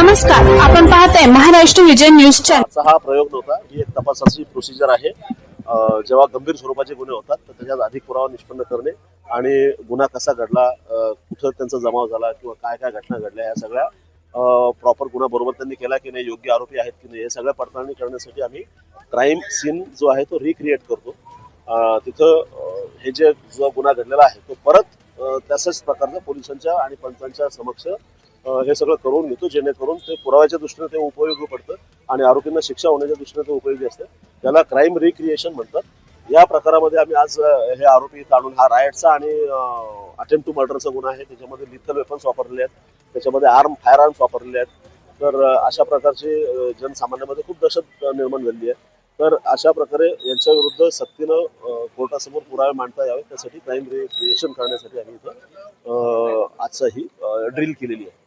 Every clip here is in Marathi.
नमस्कार आपण पाहताय महाराष्ट्र विजय न्यूज चॅनल हा प्रयोग नव्हता ही एक तपासाची प्रोसिजर आहे. जेव्हा गंभीर स्वरूपाचे गुन्हे होतात तर त्याच्यात अधिक पुरावा निष्पन्न करणे आणि गुन्हा कसा घडला कुठं त्यांचा जमाव झाला किंवा काय काय घटना घडल्या या सगळ्या प्रॉपर गुन्हा बरोबर त्यांनी केला की नाही योग्य आरोपी आहेत की नाही हे सगळ्या पडताळणी करण्यासाठी आम्ही क्राईम सीन जो आहे तो रिक्रिएट करतो. तिथं हे जे जो गुन्हा घडलेला आहे तो परत तसंच तशाच प्रकारचा पोलिसांच्या आणि पंचांच्या समक्ष हे सगळं करून घेतो जेणेकरून ते पुराव्याच्या दृष्टीने ते उपयोगी पडतं आणि आरोपींना शिक्षा होण्याच्या दृष्टीने ते उपयोगी असते. त्याला क्राईम रिक्रिएशन म्हणतात. या प्रकारामध्ये आम्ही आज हे आरोपी काढून हा रायटचा आणि अटेम्प्ट टू मर्डरचा गुन्हा आहे. त्याच्यामध्ये लिथल वेपन्स वापरले आहेत. त्याच्यामध्ये आर्म फायर आर्म्स वापरले आहेत. तर अशा प्रकारचे जनसामान्यामध्ये खूप दहशत निर्माण झालेली आहे. तर अशा प्रकारे यांच्या विरुद्ध सक्तीनं कोर्टासमोर पुरावे मांडता यावे त्यासाठी क्राईम रिक्रिएशन करण्यासाठी आम्ही इथं आजचा ही ड्रिल केलेली आहे.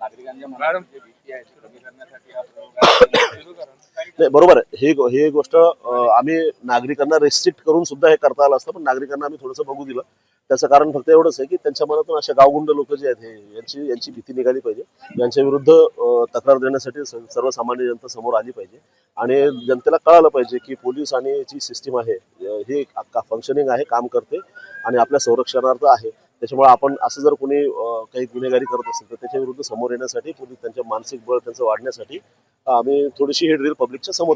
नागरिकांच्या मनात जी भीती आहे ती कमी करण्यासाठी हा प्रयोग आहे. सुरू करा. नाही बरोबर आहे. ही गो- ही गोष्ट अं, आम्ही नागरिकांना रेस्ट्रिक्ट करून सुद्धा हे करता आलं असतं पण नागरिकांना आम्ही थोडंसं बघू दिलं. त्याचं कारण फक्त एवढंच आहे की त्यांच्या मनातून अशा गावगुंड लोक जे आहेत हे यांची यांची भीती निघाली पाहिजे. यांच्या विरुद्ध अं, तक्रार देण्यासाठी स- सर्वसामान्य जनता समोर आली पाहिजे. आणि जनतेला कळालं पाहिजे की पोलीस आणि जी सिस्टीम आहे अं, ही फंक्शनिंग आहे काम करते आणि आपल्या संरक्षणार्थ आहे. त्याच्यामुळे आपण असं जर कोणी अं, काही गुन्हेगारी करत असेल तर त्याच्या विरुद्ध समोर येण्यासाठी पोलीस त्यांच्या मानसिक बळ त्यांचं वाढण्यासाठी आम्ही थोडीशी हे ड्रिल पब्लिकच्या समोर